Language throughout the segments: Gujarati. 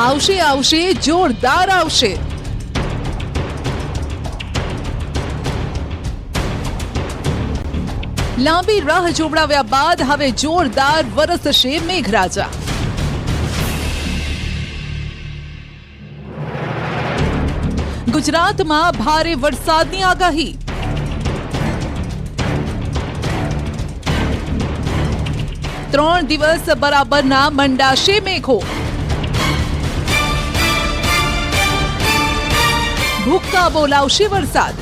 આવશે આવશે, જોરદાર આવશે. લાંબી રાહ જોવડાવ્યા બાદ હવે જોરદાર વરસશે મેઘરાજા. ગુજરાતમાં ભારે વરસાદની આગાહી. ત્રણ દિવસ બરાબરના મંડાશે મેઘો. ભૂક્કા બોલાવશે વરસાદ.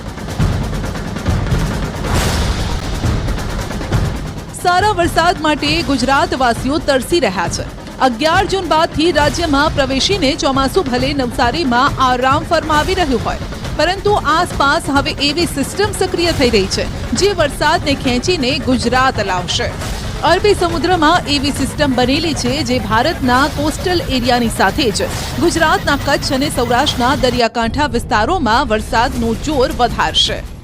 સારા વરસાદ માટે ગુજરાતવાસીઓ તરસી રહ્યા છે. અગિયાર જૂન બાદથી રાજ્યમાં પ્રવેશીને ચોમાસું ભલે નવસારીમાં આરામ ફરમાવી રહ્યું હોય, પરંતુ આસપાસ હવે એવી સિસ્ટમ સક્રિય થઈ રહી છે, જે વરસાદને ખેંચીને ગુજરાત લાવશે. અરબી સમુદ્રમાં એવી સિસ્ટમ બનેલી છે જે ભારતના કોસ્ટલ એરિયાની સાથે જ ગુજરાતના કચ્છ અને સૌરાષ્ટ્રના દરિયાકાંઠા વિસ્તારોમાં વરસાદનું જોર વધારશે.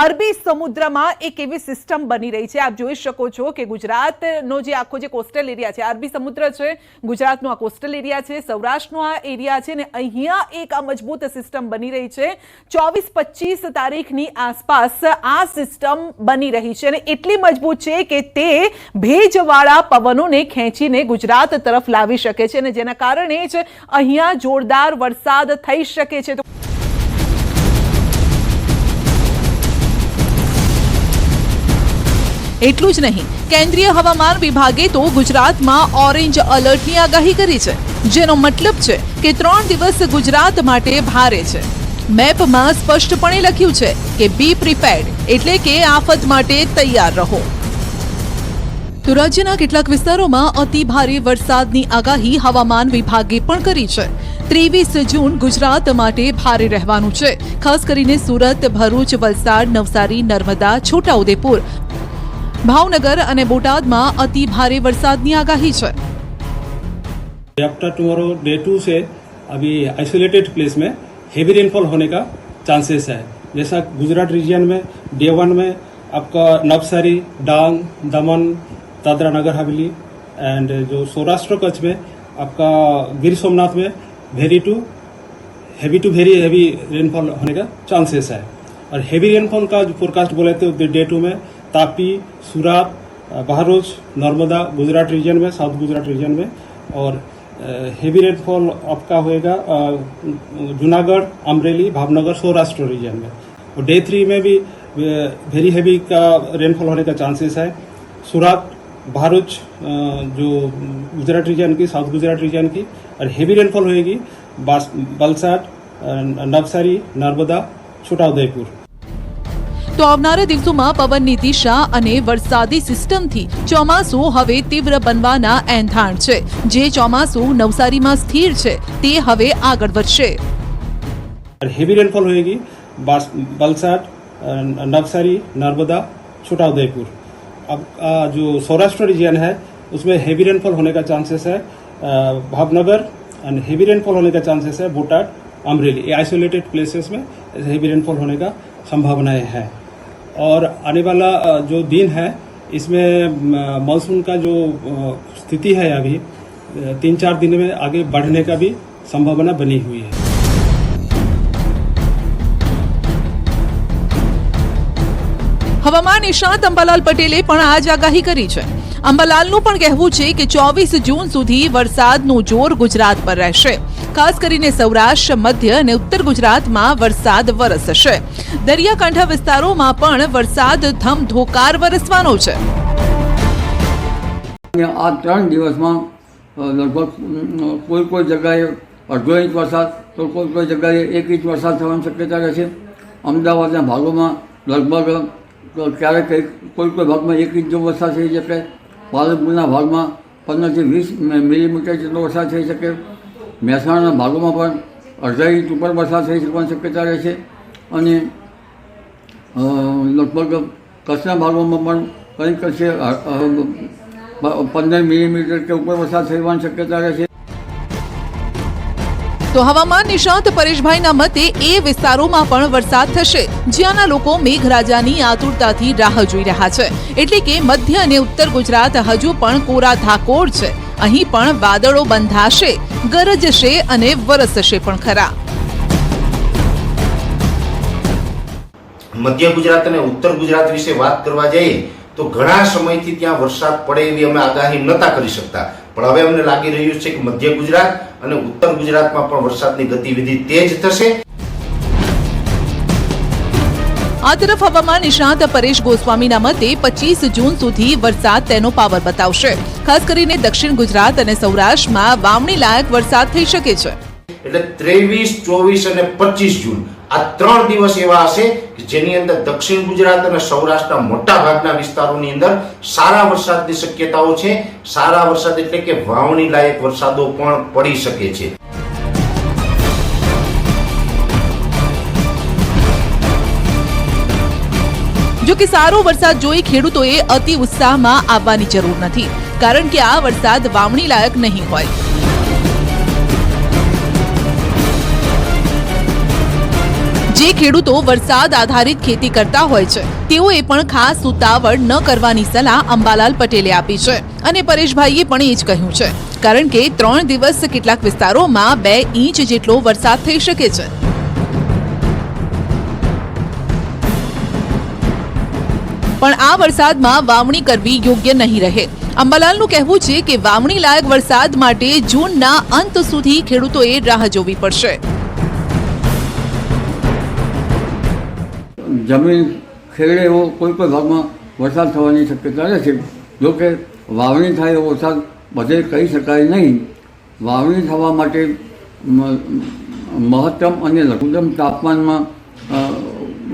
અરબી સમુદ્રમાં એક એવી સિસ્ટમ બની રહી છે. આપ જોઈ શકો છો કે ગુજરાતનો જે આખો જે કોસ્ટલ એરિયા છે, અરબી સમુદ્ર છે, ગુજરાતનો આ કોસ્ટલ એરિયા છે, સૌરાષ્ટ્રનો આ એરિયા છે ને અહીંયા એક આ મજબૂત સિસ્ટમ બની રહી છે. ચોવીસ પચીસ તારીખની આસપાસ આ સિસ્ટમ બની રહી છે અને એટલી મજબૂત છે કે તે ભેજવાળા પવનોને ખેંચીને ગુજરાત તરફ લાવી શકે છે અને જેના કારણે જ અહીંયા જોરદાર વરસાદ થઈ શકે છે. તો એટલું જ નહીં. કેન્દ્રીય હવામાન વિભાગે તો ગુજરાતમાં ઓરેન્જ અલર્ટની આગાહી કરી છે, જેનો મતલબ છે કે ત્રણ દિવસ ગુજરાત માટે ભારે છે. મેપમાં સ્પષ્ટપણે લખ્યું છે કે બી પ્રિપેર્ડ એટલે કે આફત માટે તૈયાર રહો. તો રાજ્યના કેટલાક વિસ્તારોમાં અતિ ભારે વરસાદની આગાહી હવામાન વિભાગે પણ કરી છે. ત્રેવીસ જૂન ગુજરાત માટે ભારે રહેવાનું છે, ખાસ કરીને સુરત, ભરૂચ, વલસાડ, નવસારી, નર્મદા, છોટાઉદેપુર. ભાવનગર અને બોટાદમાં અતિ ભારે વરસાદની આગાહી છે आफ्टर टुमारो डे टू से अभी आइसोलेटेड प्लेस में हेवी रेनफॉल होने का चांसेस है जैसा गुजरात रीजन में डे वन में आपका नवसारी डांग दमन दादरा नगर हवेली एंड जो सौराष्ट्र कच्छ में आपका गिर सोमनाथ में very to heavy to very heavy rainfall होने का चांसेस है और हैवी रेनफॉल का जो फोरकास्ट बोले थे डे टू में तापी सूरत बहरोच नर्मदा गुजरात रीजन में साउथ गुजरात रीजन में और हेवी रेनफॉल आपका होएगा अ, जूनागढ़ अमरेली भावनगर सौराष्ट्र रीजन में और डे थ्री में भी वेरी हैवी का रेनफॉल होने का चांसेस है सूरत भरूच अ, जो गुजरात रीजन की साउथ गुजरात रीजन की और हेवी रेनफॉल होएगी बास- वलसाड अ, नवसारी नर्मदा छोटाउदयपुर તો આવનારા દિવસોમાં પવનની દિશા અને વરસાદી સિસ્ટમથી ચોમાસું હવે તીવ્ર બનવાના એંધાણ છે જે ચોમાસું નવસારીમાં સ્થિર છે તે હવે આગળ વધશે और हेवी रेनफॉल होएगी बास- वलसाड अ, नवसारी नर्मदा छोटाउदयपुर अब अ, जो सौराष्ट्र रीजन है उसमें हेवी रेनफॉल होने का चांसेस है अ, भावनगर एंड हेवी रेनफॉल होने का चांसेस है बोटाड अमरेली ये आइसोलेटेड प्लेसेस में हेवी रेनफॉल होने का संभावनाएं है और आने वाला अ, जो दिन है इसमें मानसून का जो अ, स्थिति है अभी अ, तीन चार दिन में आगे बढ़ने का भी संभावना बनी हुई है હવામાન નિષ્ણાત અંબાલાલ પટેલે પણ આ જ આગાહી કરી છે. અંબાલાલનું પણ કહેવું છે કે ચોવીસ જૂન સુધી વરસાદનું જોર ગુજરાત પર રહેશે. ખાસ કરીને સૌરાષ્ટ્ર, મધ્ય અને ઉત્તર ગુજરાતમાં વરસાદ વરસશે. દરિયાકાંઠા વિસ્તારોમાં પણ વરસાદ ધમધોકાર વરસવાનો છે. આ ત્રણ દિવસમાં લગભગ કોઈ કોઈ જગ્યાએ અડધો ઇંચ વરસાદ, તો કોઈ કોઈ જગ્યાએ એક ઇંચ વરસાદ થવાની શક્યતા રહે છે અમદાવાદના ભાગોમાં લગભગ અ, ક્યારેક કંઈક કોઈ કોઈ ભાગમાં એક ઇંચ જેવો વરસાદ થઈ શકે. પાલનપુરના ભાગમાં પંદરથી વીસ મિલીમીટર જેટલો વરસાદ થઈ શકે. મહેસાણાના ભાગોમાં પણ અડધા ઇંચ ઉપર વરસાદ થઈ શકવાની શક્યતા રહે છે. અને લગભગ કચ્છના ભાગોમાં પણ કંઈક કશે અ, અ, પંદર મિલીમીટર કે ઉપર વરસાદ થવાની શક્યતા રહે છે. તો હવામાન નિષ્ણાત પરેશભાઈના મતે એ વિસ્તારોમાં પણ વરસાદ થશે, જ્યાંના લોકો મેઘરાજાની આતુરતાથી રાહ જોઈ રહ્યા છે. એટલે કે મધ્ય અને ઉત્તર ગુજરાત હજુ પણ કોરા ધાકોર છે. અહીં પણ વાદળો બંધાશે, ગરજશે અને વરસશે પણ ખરા. મધ્ય ગુજરાત અને ઉત્તર ગુજરાત વિશે વાત કરવા જઈએ, તો ઘણા સમયથી ત્યાં વરસાદ પડે એવી અમે આગાહી નતા કરી શકતા. પણ હવે અમને લાગી રહ્યું છે કે મધ્ય ગુજરાત અને ઉત્તર ગુજરાતમાં પણ વરસાદની ગતિવિધિ તેજ થશે. આ તરફ હવામાન નિષ્ણાત પરેશ ગોસ્વામીના મતે પચીસ જૂન સુધી વરસાદ તેનો પાવર બતાવશે. ખાસ કરીને દક્ષિણ ગુજરાત અને સૌરાષ્ટ્રમાં વાવણી લાયક વરસાદ થઈ શકે છે. એટલે ત્રેવીસ ચોવીસ અને પચીસ જૂન આ ત્રણ દિવસ એવા હશે જેની અંદર દક્ષિણ ગુજરાત અને સૌરાષ્ટ્રના મોટા ભાગના વિસ્તારોની અંદર સારા વરસાદની શક્યતાઓ છે. સારા વરસાદ એટલે કે વાવણી લાયક વરસાદો પણ પડી શકે છે. જો કે સારો વરસાદ જોઈ ખેડૂતોએ અતિ ઉત્સાહમાં આવવાની જરૂર નથી, કારણ કે આ વરસાદ વાવણી લાયક નહીં હોય. જે ખેડૂતો વરસાદ આધારિત ખેતી કરતા હોય છે, તેઓએ પણ ખાસ ઉતાવળ ન કરવાની સલાહ અંબાલાલ પટેલે આપી છે અને પરેશભાઈએ પણ એ જ કહ્યું છે. કારણ કે ત્રણ દિવસ કેટલાક વિસ્તારોમાં બે ઇંચ જેટલો વરસાદ થઈ શકે છે. પણ આ વરસાદમાં વાવણી કરવી યોગ્ય નહીં રહે. અંબાલાલનું કહેવું છે કે વાવણી લાયક વરસાદ માટે જૂનના અંત સુધી ખેડૂતોએ રાહ જોવી પડશે. જમીન ખેડે એવો કોઈ કોઈ ભાગમાં વરસાદ થવાની શક્યતા રહે છે. જો વાવણી થાય એવો વરસાદ બધે કહી શકાય નહીં. વાવણી થવા માટે મહત્તમ અને લઘુત્તમ તાપમાનમાં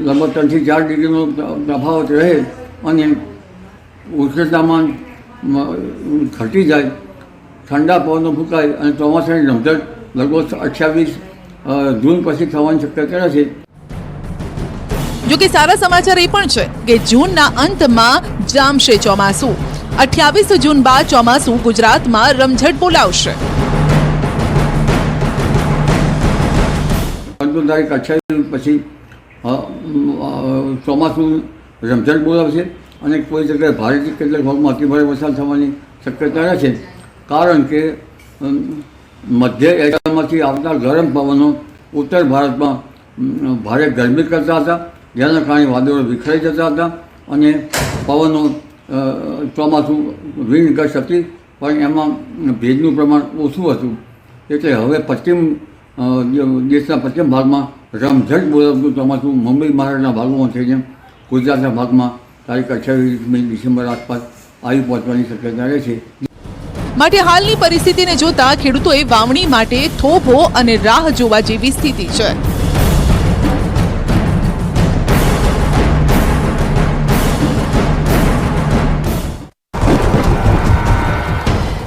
લગભગ ત્રણથી ચાર ડિગ્રીનો તફાવત રહે અને ઉષ્ણતામાન ઘટી જાય, ઠંડા પવનો ફૂંકાય અને ચોમાસાની રમઝટ લગભગ અઠ્યાવીસ જૂન પછી થવાની શક્યતા રહે છે. જો કે સારા સમાચાર એ પણ છે કે જૂનના અંતમાં જામશે ચોમાસું. અઠ્યાવીસ જૂન બાદ ચોમાસું ગુજરાતમાં રમઝટ બોલાવશે પરંતુ તારીખ અઠ્યાવીસ પછી ચોમાસું રમઝટ બોલાવશે અને કોઈ જગ્યાએ ભારેથી કેટલાક ભાગમાં અતિભારે વરસાદ થવાની શક્યતા રહે છે કારણ કે મધ્ય એરિયામાંથી આવતા ગરમ પવનો ઉત્તર ભારતમાં ભારે ગરમી કરતા હતા. જેના કારણે વાદળો વિખરાઈ જતા હતા અને પવનો ચોમાસું વીણ ગસ્ટ હતી, પણ એમાં ભેજનું પ્રમાણ ઓછું હતું. એટલે હવે પશ્ચિમ દેશના પશ્ચિમ ભાગમાં રમઝટ બોલાવતું ચોમાસું મુંબઈ, મહારાષ્ટ્રના ભાગોમાં થઈને ગુજરાતના ભાગમાં તારીખ અઠ્યાવીસમી ડિસેમ્બર આસપાસ આવી પહોંચવાની શક્યતા રહે છે. માટે હાલની પરિસ્થિતિને જોતા ખેડૂતોએ વાવણી માટે થોભો અને રાહ જોવા જેવી સ્થિતિ છે.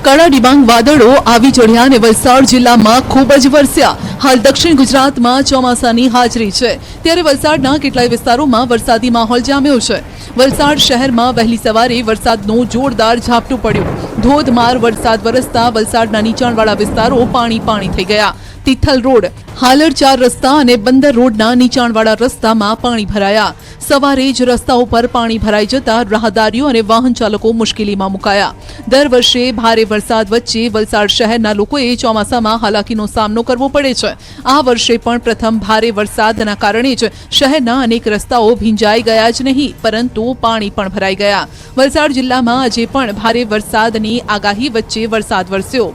કડા ડિબાંગ વાદળો આવી ચઢ્યા અને વલસાડ જિલ્લામાં ખૂબ જ વરસ્યા. હાલ દક્ષિણ ગુજરાતમાં ચોમાસાની હાજરી છે. ત્યારે વલસાડના કેટલાય વિસ્તારોમાં વરસાદી માહોલ જામ્યો છે. વલસાડ શહેરમાં વહેલી સવારે વરસાદનું જોરદાર ઝાપટું પડ્યું. ધોધમાર વરસાદ વરસતા વલસાડના નીચાણવાળા વિસ્તારો પાણી પાણી થઈ ગયા. તિથલ રોડ. હાલર ચાર રસ્તા અને બંદર રોડના નીચાણવાળા રસ્તામાં પાણી ભરાયા. સવારે જ રસ્તાઓ પર પાણી ભરાઈ જતા રાહદારીઓ અને વાહન ચાલકો મુશ્કેલીમાં મુકાયા. દર વર્ષે ભારે વરસાદ વચ્ચે વલસાડ શહેરના લોકોએ ચોમાસામાં હાલાકીનો સામનો કરવો પડે છે. આ વર્ષે પણ પ્રથમ ભારે વરસાદના કારણે જ શહેરના અનેક રસ્તાઓ ભીંજાઈ ગયા જ નહીં, પરંતુ પાણી પણ ભરાઈ ગયા. વલસાડ જિલ્લામાં આજે પણ ભારે વરસાદની આગાહી વચ્ચે વરસાદ વરસ્યો.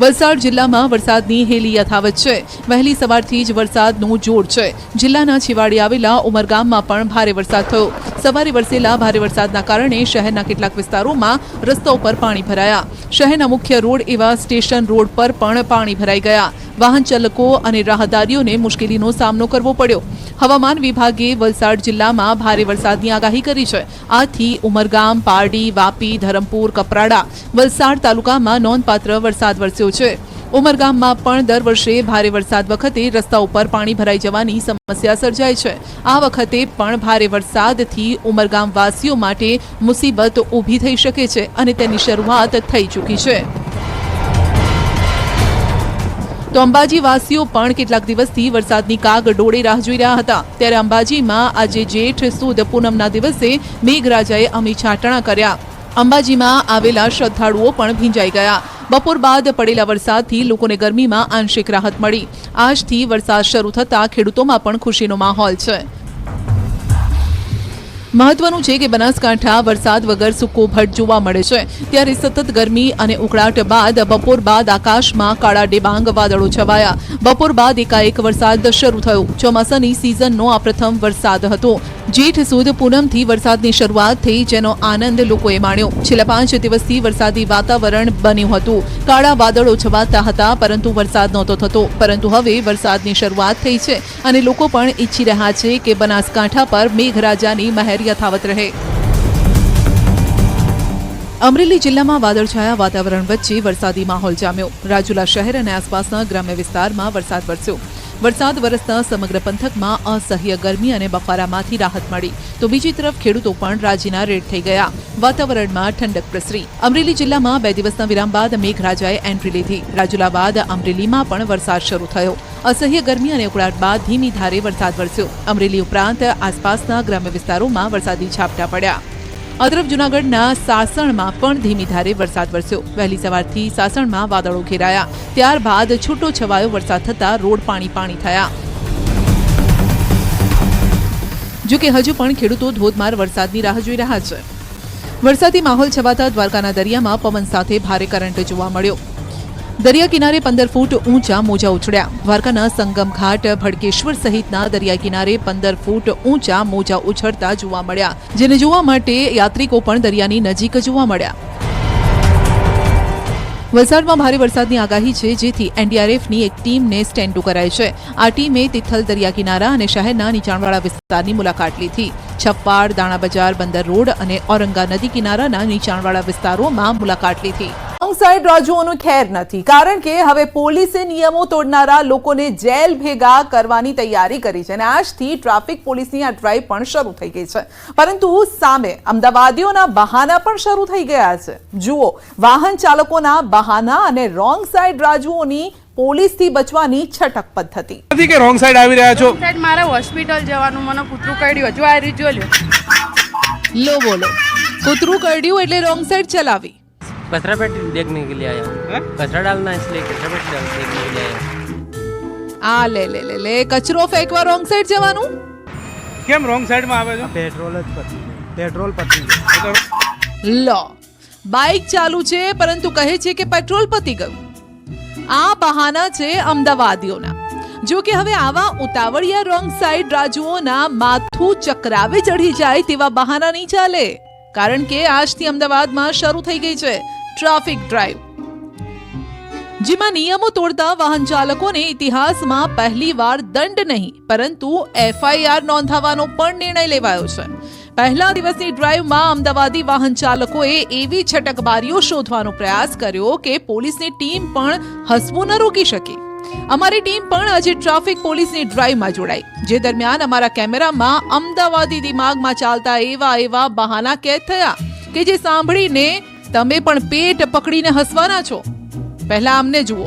વલસાડ જિલ્લામાં વરસાદની હેલી યથાવત છે. વહેલી સવારથી જ વરસાદનું જોર છે. જિલ્લાના છેવાડે આવેલા ઉમરગામમાં પણ ભારે વરસાદ થયો. સવારે વરસેલા ભારે વરસાદના કારણે શહેરના કેટલાક વિસ્તારોમાં રસ્તા પર પાણી ભરાયા. શહેરના મુખ્ય રોડ એવા સ્ટેશન રોડ પર પણ પાણી ભરાઈ ગયા. વાહન ચાલકો અને રાહદારીઓને મુશ્કેલીનો સામનો કરવો પડ્યો. હવામાન વિભાગે વલસાડ જિલ્લામાં ભારે વરસાદની આગાહી કરી છે. આથી ઉમરગામ, પારડી, વાપી, ધરમપુર, કપરાડા, વલસાડ તાલુકામાં નોંધપાત્ર વરસાદ વરસ્યો છે. ઉમરગામમાં પણ દર વર્ષે ભારે વરસાદ વખતે રસ્તા ઉપર પાણી ભરાઈ જવાની સમસ્યા સર્જાય છે. આ વખતે પણ ભારે વરસાદથી ઉમરગામ વાસીઓ માટે મુસીબત ઊભી થઈ શકે છે અને તેની શરૂઆત થઈ ચૂકી છે. તો અંબાજીવાસીઓ પણ કેટલાક દિવસથી વરસાદની કાગ ડોળે રાહ જોઈ રહ્યા હતા. ત્યારે અંબાજીમાં આજે જેઠ સુદ પૂનમના દિવસે મેઘરાજાએ અમી છાંટણા કર્યા. અંબાજીમાં આવેલા શ્રદ્ધાળુઓ પણ ભીંજાઈ ગયા. બપોર બાદ પડેલા વરસાદથી લોકોને ગરમીમાં આંશિક રાહત મળી. આજથી વરસાદ શરૂ થતાં ખેડૂતોમાં પણ ખુશીનો માહોલ છે. મહત્વનું છે કે બનાસકાંઠા વરસાદ વગર સૂકો ભટ્ટ જોવા મળે છે. ત્યારે સતત ગરમી અને ઉકળાટ બાદ બપોર બાદ આકાશમાં કાળા ડિબાંગ વાદળો છવાયા. બપોર બાદ એકાએક વરસાદ શરૂ થયો. ચોમાસાની સિઝનનો આ પ્રથમ વરસાદ હતો. જેઠ સુદ પૂનમથી વરસાદની શરૂઆત થઈ, જેનો આનંદ લોકોએ માણ્યો. છેલ્લા પાંચ દિવસથી વરસાદી વાતાવરણ બન્યું હતું. કાળા વાદળો છવાતા હતા, પરંતુ વરસાદ નહોતો થતો. પરંતુ હવે વરસાદની શરૂઆત થઈ છે અને લોકો પણ ઈચ્છી રહ્યા છે કે બનાસકાંઠા પર મેઘરાજાની મહેર યથાવત રહે. અમરેલી જિલ્લામાં વાદળછાયા વાતાવરણ વચ્ચે વરસાદી માહોલ જામ્યો. રાજુલા શહેર અને આસપાસના ગ્રામ્ય વિસ્તારમાં વરસાદ વરસ્યો. વરસાદ વરસતા સમગ્ર પંથકમાં અસહ્ય ગરમી અને બફારામાંથી રાહત મળી. તો બીજી તરફ ખેડૂતો પણ રાજીના રેડ થઈ ગયા. વાતાવરણમાં ઠંડક પ્રસરી. અમરેલી જિલ્લામાં બે દિવસના વિરામ બાદ મેઘરાજાએ એન્ટ્રી લીધી. રાજુલા બાદ અમરેલીમાં પણ વરસાદ શરૂ થયો. અસહ્ય ગરમી અને ઉકળાટ બાદ ધીમી ધારે વરસાદ વરસ્યો. અમરેલી ઉપરાંત આસપાસના ગ્રામ્ય વિસ્તારોમાં વરસાદી છાપટા પડ્યા. આ તરફ જૂનાગઢના સાસણમાં પણ ધીમી ધારે વરસાદ વરસ્યો. વહેલી સવારથી સાસણમાં વાદળો ઘેરાયા. ત્યારબાદ છૂટો છવાયો વરસાદ થતાં રોડ પાણી પાણી થયા. જો કે હજુ પણ ખેડૂતો ધોધમાર વરસાદની રાહ જોઈ રહ્યા છે. વરસાદી માહોલ છવાતા દ્વારકાના દરિયામાં પવન સાથે ભારે કરંટ જોવા મળ્યો. દરિયા કિનારે પંદર ફૂટ ઊંચા મોજા ઉછળ્યા. દ્વારકાના સંગમ ઘાટ, ભડકેશ્વર સહિતના દરિયા કિનારે પંદર ફૂટ ઊંચા મોજા ઉછળતા જોવા મળ્યા, જેને જોવા માટે યાત્રિકો પણ દરિયાની નજીક જોવા મળ્યા. વલસાડમાં ભારે વરસાદની આગાહી છે, જેથી એનડીઆરએફની એક ટીમને સ્ટેન્ડ કરાઈ છે. આ ટીમે તિથલ દરિયા કિનારા અને શહેરના નીચાણવાળા વિસ્તારની મુલાકાત લીધી. છપ્પાડ દાણા બજાર બંદર રોડ અને ઔરંગા નદી કિનારાના નીચાણવાળા વિસ્તારોમાં મુલાકાત લીધી. રોંગ સાઈડ રાજુઓનું ખેર નથી. કારણ કે હવે પોલીસે નિયમો તોડનારા લોકોને જેલ ભેગા કરવાની તૈયારી કરી છે અને આજથી ટ્રાફિક પોલીસની આ ડ્રાઈવ પણ શરૂ થઈ ગઈ છે. પરંતુ સામે અમદાવાદીઓના બહાના પણ શરૂ થઈ ગયા છે. જુઓ વાહન ચાલકોના બહાના અને રોંગ સાઈડ રાજુઓની પોલીસથી બચવાની છટક પદ્ધતિ. નથી કે રોંગ સાઈડ આવી રહ્યા છો? સાઈડ મારે હોસ્પિટલ જવાનું મને કૂતરું કરડ્યું હજુ આ રીત જો લ્યો. લો બોલો. કૂતરું કરડ્યું એટલે રોંગ સાઈડ ચલાવી. कचरा पेट देखने के लिए आया हूँ कचरा डालना है इसलिए कचरा पेट डाल- देखने के लिए आया हूँ આ લે લે લે લે કચરો ફેંકવા રોંગ સાઈડ જવાનું કેમ રોંગ સાઈડમાં આવે છો પેટ્રોલ જ પતી ગયું પેટ્રોલ પતી ગયું લો બાઇક ચાલુ છે પરંતુ કહે છે કે પેટ્રોલ પતી ગયું આ બહાના છે અમદાવાદીઓના જો કે હવે આવા ઉતાવળિયા રોંગ સાઈડ રાજુઓના માથું ચક્રાવે ચડી જાય તેવા બહાના નહીં ચાલે કારણ કે આજથી અમદાવાદમાં શરૂ થઈ ગઈ છે ટ્રાફિક ડ્રાઈવ જેમાં નિયમો તોડતા વાહન ચાલકોને ઇતિહાસમાં પહેલીવાર દંડ નહીં, પરંતુ એફઆઈઆર નોંધાવવાનો પણ નિર્ણય લેવાયો છે. પહેલા દિવસની ડ્રાઈવમાં અમદાવાદી વાહન ચાલકોએ એવી છટકબારીઓ શોધવાનો પ્રયાસ કર્યો કે પોલીસની ટીમ પણ હસવું ન રોકી શકી. અમારી ટીમ પણ આજે ટ્રાફિક પોલીસની ડ્રાઈવમાં જોડાઈ. જે દરમિયાન અમારા કેમેરામાં અમદાવાદી દિમાગમાં ચાલતા એવા એવા બહાના કેદ થયા કે જે સાંભળીને તમે પણ પેટ પકડીને હસવાના છો. પહેલા અમને જુઓ.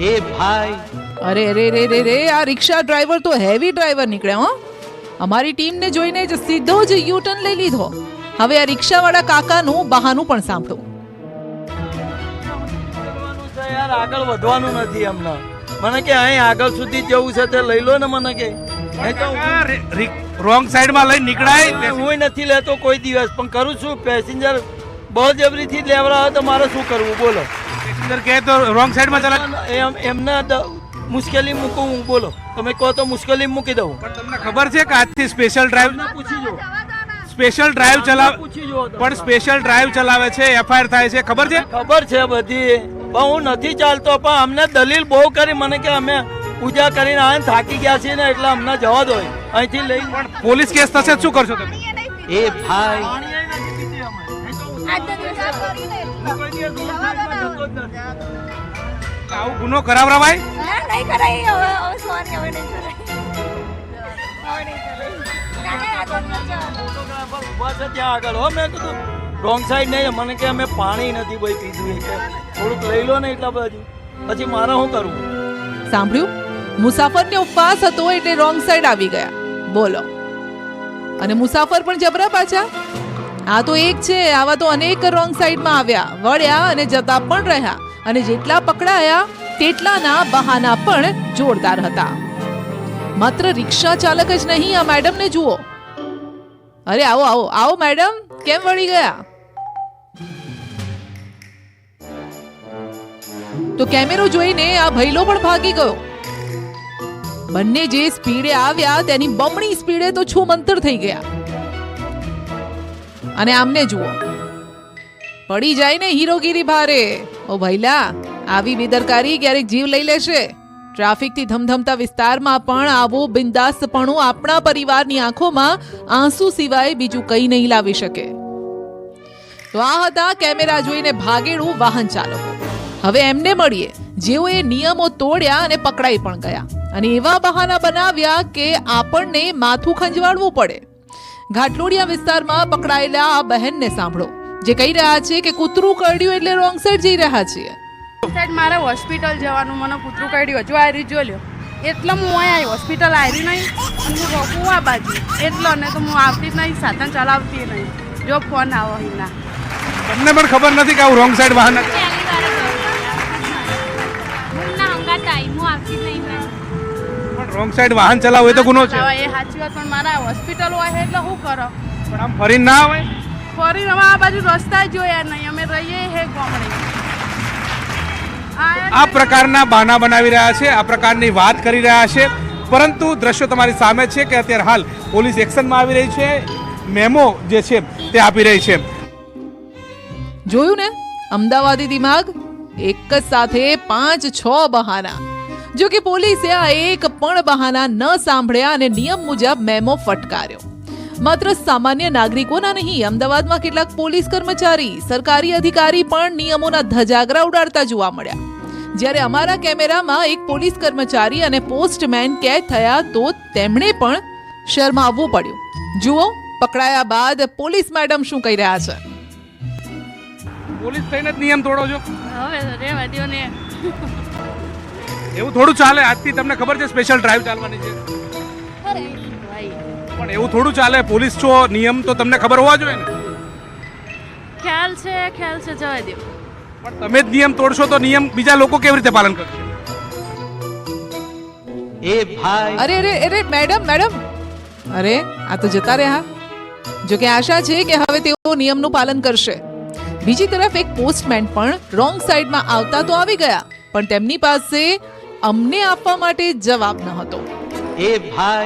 એ ભાઈ. અરે રે રે રે રે આ રિક્ષા ડ્રાઈવર તો હેવી ડ્રાઈવર નીકળ્યા હો. અમારી ટીમને જોઈને જ સીધો જ યુ ટર્ન લઈ લીધો. હવે આ રિક્ષાવાળા કાકાનું બહાનું પણ સાંભળો. યાર આગળ વધવાનું નથી હમણાં. મને કે અહીં આગળ સુધી જવું છે તે લઈ લો ને મને કે. રોંગ સાઈડમાં લઈ નીકળાય. હું નથી લેતો કોઈ દિવસ પણ કરું છું. પેસેન્જર બહુ જબરીથી લેવડાવે તો મારે શું કરવું? બોલો. પેસેન્જર કહે તો રોંગ સાઈડમાં ચલા એમ એમને મુશ્કેલી મૂકું હું બોલો. તમે કહો તો મુશ્કેલી મૂકી દઉં. પણ તમને ખબર છે કે આજથી સ્પેશિયલ ડ્રાઈવ પૂછી જો સ્પેશિયલ ડ્રાઈવ ચલાવ પૂછી જો પણ સ્પેશિયલ ડ્રાઈવ ચલાવે છે એફઆઈઆર થાય છે. ખબર છે? ખબર છે બધી. પણ હું નથી ચાલતો પણ અમને દલીલ બહુ કરી. મને કે અમે પૂજા કરીને આને થાકી ગયા છીએ ને એટલે અમને જવા દો અહીંથી લઈ પોલીસ કેસ થશે શું કરશો તમે? એ ભાઈ. આવું ગુનો કરાવરાવાય? નહીં કરાય. હવે સોરી હવે નહીં કરાય. હવે નહીં કરાઈ કાકા ફોટોગ્રાફર ઊભા છે ત્યાં આગળ. હો મેં કીધું રોંગ સાઈડ નહીં. મને કે અમે પાણી નથી ભાઈ પીધું. એટલે થોડુંક લઈ લો ને એટલા બાજુ. પછી મારે શું કરવું? સાંભળ્યું? મુસાફરને ઉપવાસ હતો એટલે રોંગ સાઈડ આવી ગયા. બોલો. અને મુસાફર પણ જબરા પાછા? આ તો એક છે, આવા તો અનેક રોંગ સાઈડમાં આવ્યા. વળ્યા અને જતા પણ રહ્યા. અને જેટલા પકડાયા, તેટલાના બહાના પણ જોરદાર હતા. માત્ર રિક્ષા ચાલક જ નહીં, આ મેડમને જુઓ. અરે, આવો આવો આવો મેડમ કેમ વળી ગયા? તો કેમેરો જોઈને આ ભૈલો પણ ભાગી ગયો. બંને જે સ્પીડે આવ્યા, તેની બમણી સ્પીડે તો છું મંતર થઈ ગયા. અને આમને જુઓ. પડી જાય ને હીરોગીરી ભારે. ઓ ભૈલા, આવી બેદરકારી ક્યારેક જીવ લઈ લેશે? ટ્રાફિકથી ધમધમતા વિસ્તારમાં પણ આવું બિંદાસ્તપણું આપણા પરિવારની આંખોમાં આંસુ સિવાય બીજું કંઈ નહીં લાવી શકે. તો આ હતા કેમેરા જોઈને ભાગેડું વાહન ચાલકો. હવે એમને મળીએ. જેઓએ નિયમો તોડ્યા અને પકડાઈ પણ ગયા. અને એવા બહાના બનાવ્યા કે આપણને માથું ખંજવાળવું પડે. ઘાટલોડિયા વિસ્તારમાં પકડાયેલા આ બહેનને સાંભળો. જે કહી રહ્યા છે કે કૂતરું કરડ્યું એટલે રોંગ સાઈડ જઈ રહ્યા છીએ. સાઈડ મારે હોસ્પિટલ જવાનું મને કૂતરું કાઢ્યું હજુ આયરી જો લ્યો. એટલે હું અહીં આવી હોસ્પિટલ આવી નહીં અને હું રોકું આ બાજુ. એટલો ને તો હું આવતી જ નહીં સાધન ચલાવતી નહીં. જો ફોન આવો અહીંના. તમને પણ ખબર નથી કે આવું રોંગ સાઈડ વાહન હતું. પણ રોંગ સાઈડ વાહન ચલાવવું એ તો ગુનો છે. એ સાચી વાત પણ મારા હોસ્પિટલ હોય એટલે શું કરો? પણ આમ ફરીને ના આવે? ફરી અમે આ બાજુ રસ્તા જોયા નહીં. અમે રહીએ હે ગામડે. આ પ્રકારના બહાના બનાવી રહ્યા છે આ પ્રકારની વાત કરી રહ્યા છે. પરંતુ દ્રશ્યો તમારી સામે છે કે અત્યારે હાલ પોલીસ એક્શનમાં આવી રહી છે. મેમો જે છે તે આપી રહી છે. જોયું ને? અમદાવાદી દિમાગ એક જ સાથે પાંચ, છ બહાના. જો કે પોલીસે આ એક પણ બહાના ન સાંભળ્યા અને નિયમ મુજબ મેમો ફટકાર્યો. માત્ર સામાન્ય નાગરિકોના નહીં, અમદાવાદમાં કેટલાક પોલીસ કર્મચારી, સરકારી અધિકારી પણ નિયમોના ધજાગરા ઉડાડતા જોવા મળ્યા. જ્યારે અમારા કેમેરામાં એક પોલીસ કર્મચારી અને પોસ્ટમેન કેદ થયા, તો તેમણે પણ શરમાવવું પડ્યું. જુઓ, પકડાયા બાદ પોલીસ મેડમ શું કહી રહ્યા છે. પોલીસ થઈને જ નિયમ તોડો છો? હવે રેવા દો ને. એવું થોડું ચાલે? આજથી તમને ખબર છે સ્પેશિયલ ડ્રાઈવ ચાલવાની છે? પણ એવું થોડું ચાલે? પોલીસ છો નિયમ તો તમને ખબર હોવા જોઈએ ને? ખ્યાલ છે ખ્યાલ છે જવા દો પણ તમે જ નિયમ તોડશો તો નિયમ બીજા લોકો કેવી રીતે પાલન કરશે? અરે અરે અરે મેડમ મેડમ અરે આ તો જતા રહ્યા. જો કે આશા છે કે હવે તેઓ નિયમનું પાલન કરશે. બીજી તરફ એક પોસ્ટમેન પણ રોંગ સાઈડમાં આવતા તો આવી ગયા પણ તેમની પાસે અમને આપવા માટે જવાબ ન હતો. એ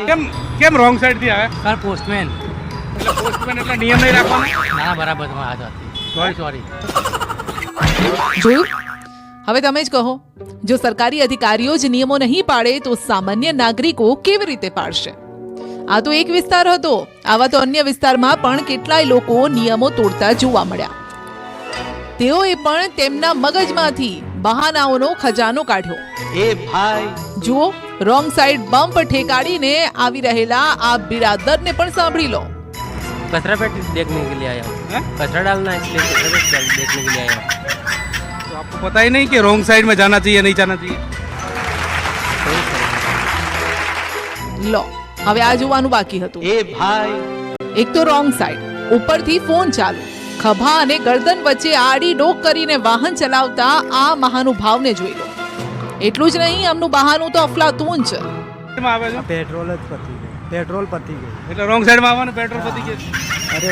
કેમ કેમ રોંગ સાઈડથી આવે? Sir postman. એટલે પોસ્ટમેન એટલે નિયમ નહીં રાખવાનો? ના બરાબર તમારા હાથ હતી સોરી સોરી જોયું? હવે તમે જ કહો જો સરકારી અધિકારીઓ જ નિયમો નહીં પાડે તો સામાન્ય નાગરિકો કેવી રીતે પાડશે? આ તો એક વિસ્તાર હતો આવા તો અન્ય વિસ્તારમાં પણ કેટલાય લોકો નિયમો તોડતા જોવા મળ્યા. તેઓએ પણ તેમના મગજમાંથી બહાનાઓનો ખજાનો કાઢ્યો જુઓ રોંગ સાઈડ બમ્પ ઠેકાડીને આવી રહેલા આ બિરાદરને પણ સાંભળી લો कचरा पेटी देखने के लिए आया हूँ हैं? कचरा डालना है इसलिए कचरा पेटी डाल- देखने के लिए आया हूँ तो आपको पता ही नहीं कि रॉन्ग साइड में जाना चाहिए नहीं जाना चाहिए सही सर લો હવે આ જોવાનું બાકી હતું એક તો રોંગ સાઈડ ઉપરથી ફોન ચાલુ ખભા અને ગરદન વચ્ચે આડી ડોક કરીને વાહન ચલાવતા આ મહાનુભાવને જોઈ લો. એટલું જ નહીં આમનું બહાનું તો અફલાતું છે. એમાં આવે છે? પેટ્રોલ જ પતી ગયું. પેટ્રોલ પતી ગયું. એટલે રોંગ સાઈડમાં આવવાનું પેટ્રોલ પતી ગયું અરે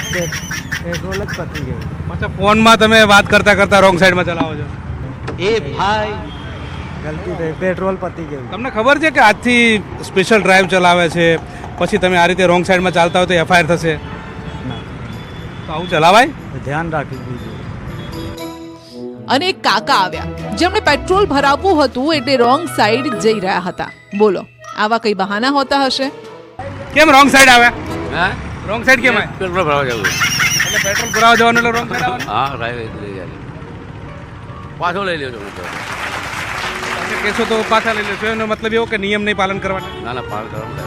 પેટ્રોલ જ પતી ગયું. મતલબ ફોનમાં તમે વાત કરતા કરતા રોંગ સાઈડમાં ચલાવો છો. ગલતી થઈ. પેટ્રોલ પતી ગયું. તમને ખબર છે કે આજથી સ્પેશિયલ ડ્રાઈવ ચલાવે છે? પછી તમે આ રીતે રોંગ સાઈડમાં ચાલતા હોય તો એફઆઈઆર થશે? તો આવું ચલાવાય? ધ્યાન રાખી દીધું. અને એક કાકા આવ્યા. જેમણે પેટ્રોલ ભરાવવું હતું એટલે રોંગ સાઈડ જઈ રહ્યા હતા. બોલો આવા કઈ બહાના હોતા હશે? કેમ રોંગ સાઈડ આવ્યા? હા? રોંગ સાઈડ કેમ પેટ્રોલ ભરાવા જવું એટલે પેટ્રોલ ભરાવા જવાનું એટલે રોંગ સાઈડ આવવાનું? હા રાઈટ લઈ જાય પાછો લઈ લેજો હું તો. તમે કહેશો તો પાછા લઈ લેશો એનો મતલબ એવો કે નિયમ નહીં પાલન કરવાના? ના ના પાર કરવાનું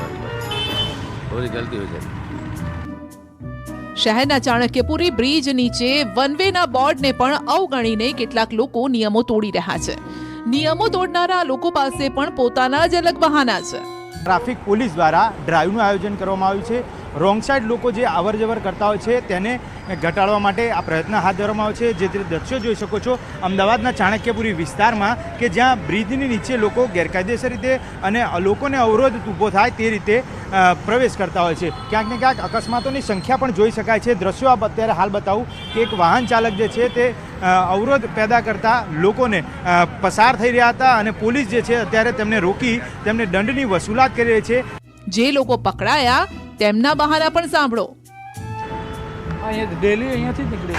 થોડી ગલતી હોય છે. શહેરના ચાણક્યપુરી બ્રિજ નીચે વન વેના બોર્ડને પણ અવગણીને કેટલાક લોકો નિયમો તોડી રહ્યા છે. નિયમો તોડનારા લોકો પાસે પણ પોતાના જ અલગ બહાના છે. ટ્રાફિક પોલીસ દ્વારા ડ્રાઈવનું આયોજન કરવામાં આવ્યું છે. રોંગ સાઈડ લોકો જે અવર જવર કરતા હોય છે, તેને ઘટાડવા માટે આ પ્રયત્ન હાથ ધરવામાં આવે છે. જે તે દ્રશ્યો જોઈ શકો છો, અમદાવાદના ચાણક્યપુરી વિસ્તારમાં કે જ્યાં બ્રિજની નીચે લોકો ગેરકાયદેસર રીતે અને લોકોને અવરોધ ઊભો થાય તે રીતે પ્રવેશ કરતા હોય છે. ક્યાંક ને ક્યાંક અકસ્માતોની સંખ્યા પણ જોઈ શકાય છે. દ્રશ્યો આપ અત્યારે હાલ બતાવું કે એક વાહન ચાલક જે છે તે અવરોધ પેદા કરતા લોકોને પસાર થઈ રહ્યા હતા અને પોલીસ જે છે અત્યારે તેમને રોકી તેમને દંડની વસૂલાત કરી રહી છે. જે લોકો પકડાયા તેમના બહાના પણ સાંભળો અહીંયા ડેલી અહીંયાથી જ નીકળે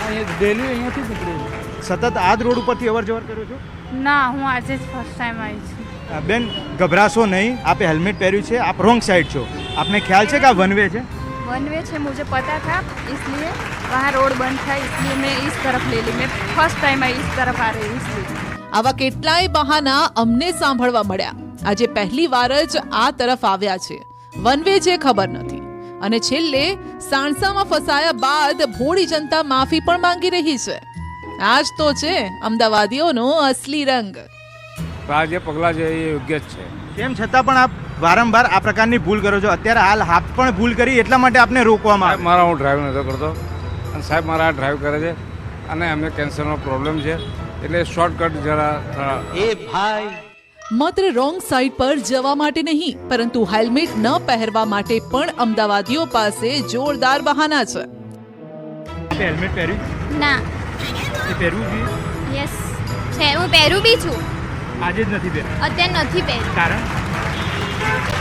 અહીંયા ડેલી અહીંયાથી જ નીકળે સતત આ જ રોડ ઉપરથી અવર જવર કર્યો છો ના હું આજે જ ફર્સ્ટ ટાઈમ આવી છું અ, બેન ગભરાશો નહીં આપે હેલ્મેટ પહેર્યું છે આપ રોંગ સાઈડ છો આપને ખ્યાલ છે કે આ વન વે છે वन वे है मुझे पता था इसलिए वहाँ रोड बंद था इसलिए मैं इस तरफ ले ली मैं फर्स्ट टाइम आई इस तरफ आ रही हूँ इसलिए આવા કેટલાય બહાના અમને સાંભળવા મળ્યા આજે પહેલી વાર જ આ તરફ આવ્યા છે વન વે છે ખબર નથી. અને છેલ્લે સાણસામાં ફસાયા બાદ ભોળી જનતા માફી પણ માંગી રહી છે. આજ તો છે અમદાવાદીઓનો અસલી રંગ. આ જે પગલાં છે એ યોગ્ય જ છે. તેમ છતાં પણ આપ વારંવાર આ પ્રકારની ભૂલ કરો છો. અત્યારે હાલ આપ પણ ભૂલ કરી એટલા માટે આપને રોકવામાં મારા હું ડ્રાઈવ નહોતો કરતો. અને સાહેબ મારા આ ડ્રાઈવ કરે છે. અને અમને કેન્સરનો પ્રોબ્લેમ છે. એટલે શોર્ટકટ જરા થોડા માત્ર રોંગ સાઈડ પર જવા માટે નહીં પરંતુ હેલ્મેટ ન પહેરવા માટે પણ અમદાવાદીઓ પાસે જોરદાર બહાના છે. હેલ્મેટ પહેર્યું ના. એ પહેરવું જોઈએ? યસ છે હું પહેરું બી છું. આજે જ નથી પહેર્યું? અત્યારે નથી પહેર્યું. કારણ?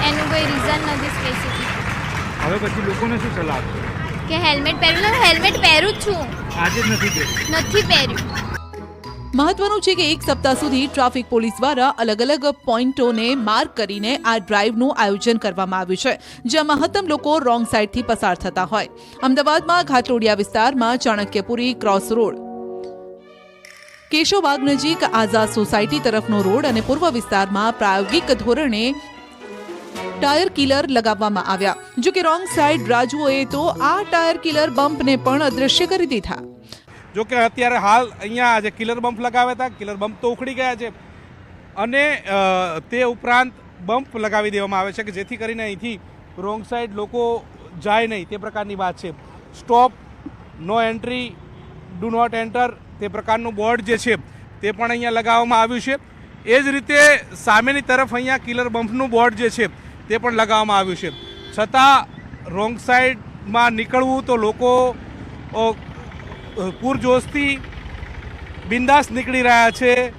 એનું કોઈ રીઝન નથી સ્પેસિફિક હવે પછી લોકોને શું સલાહ આપશો? કે હેલ્મેટ પહેરું ને હેલ્મેટ પહેરું જ છું. આજે જ નથી પહેર્યું? નથી પહેર્યું. મહત્વનું છે કે એક સપ્તાહ સુધી ટ્રાફિક પોલીસ દ્વારા અલગ અલગ પોઈન્ટોને માર્ક કરીને આ ડ્રાઈવનું આયોજન કરવામાં આવ્યું છે, જ્યાં મહત્તમ લોકો રોંગ સાઈડથી પસાર થતા હોય. અમદાવાદમાં ઘાટલોડિયા વિસ્તારમાં ચાણક્યપુરી ક્રોસ રોડ. કેશોબાગ નજીક આઝાદ સોસાયટી તરફનો રોડ અને પૂર્વ વિસ્તારમાં પ્રાયોગિક ધોરણે ટાયર કિલર લગાવવામાં આવ્યા. જો કે રોંગ સાઈડ રાજુઓએ તો આ ટાયર કિલર બમ્પને પણ અદૃશ્ય કરી દીધા. જો કે અત્યારે હાલ અહીંયા જે કિલર બમ્પ લગાવ્યા હતા. કિલર બમ્પ તો ઉખડી ગયા છે. અને તે ઉપરાંત બમ્પ લગાવી દેવામાં આવે છે કે જેથી કરીને અહીંથી રોંગ સાઈડ લોકો જાય નહીં. તે પ્રકારની વાત છે. Stop no entry do not enter તે પ્રકારનું બોર્ડ જે છે તે પણ અહીંયા લગાવવામાં આવ્યું છે. એ જ રીતે સામેની તરફ અહીંયા કિલર બમ્પનું બોર્ડ જે છે તે પણ લગાવવામાં આવ્યું છે. છતાં રોંગ સાઈડમાં નીકળવું તો લોકો પૂરજોશથી બિંદાસ નીકળી રહ્યા છે.